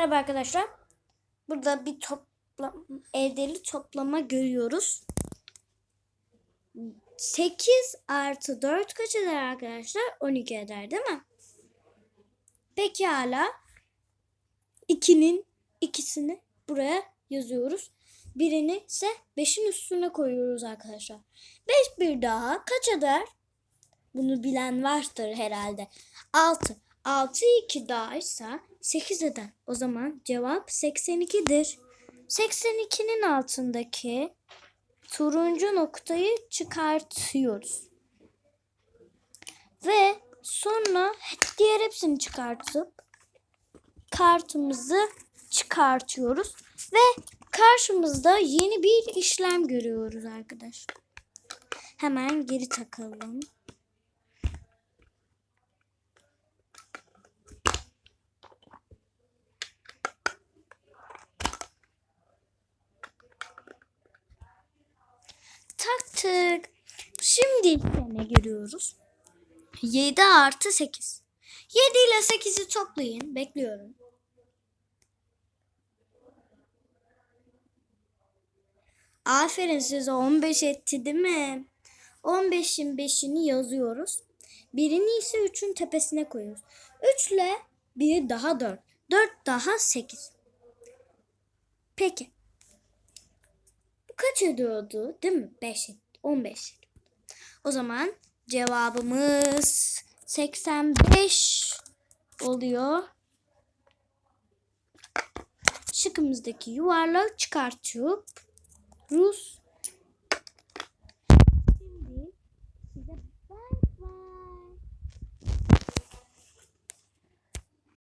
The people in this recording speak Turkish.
Merhaba arkadaşlar. Burada bir topla evdeli toplama görüyoruz. 8 artı 4 kaç eder arkadaşlar? 12 eder değil mi? Pekala. 2'nin ikisini buraya yazıyoruz. Birini ise 5'in üstüne koyuyoruz arkadaşlar. 5 bir daha kaç eder? Bunu bilen vardır herhalde. 6. 6 2 daha ise 8 eder. O zaman cevap 82'dir. 82'nin altındaki turuncu noktayı çıkartıyoruz. Ve sonra diğer hepsini çıkartıp kartımızı çıkartıyoruz ve karşımızda yeni bir işlem görüyoruz arkadaşlar. Hemen geri takalım. Taktık. Şimdi ne görüyoruz? 7 artı 8. 7 ile 8'i toplayın. Bekliyorum. Aferin size 15 etti değil mi? 15'in 5'ini yazıyoruz. Birini ise 3'ün tepesine koyuyoruz. 3 ile 1 daha 4. 4 daha 8. Peki. Bu kaç ediyordu değil mi? 5 15. O zaman cevabımız 85 oluyor. Şıkımızdaki yuvarlağı çıkartıp Rus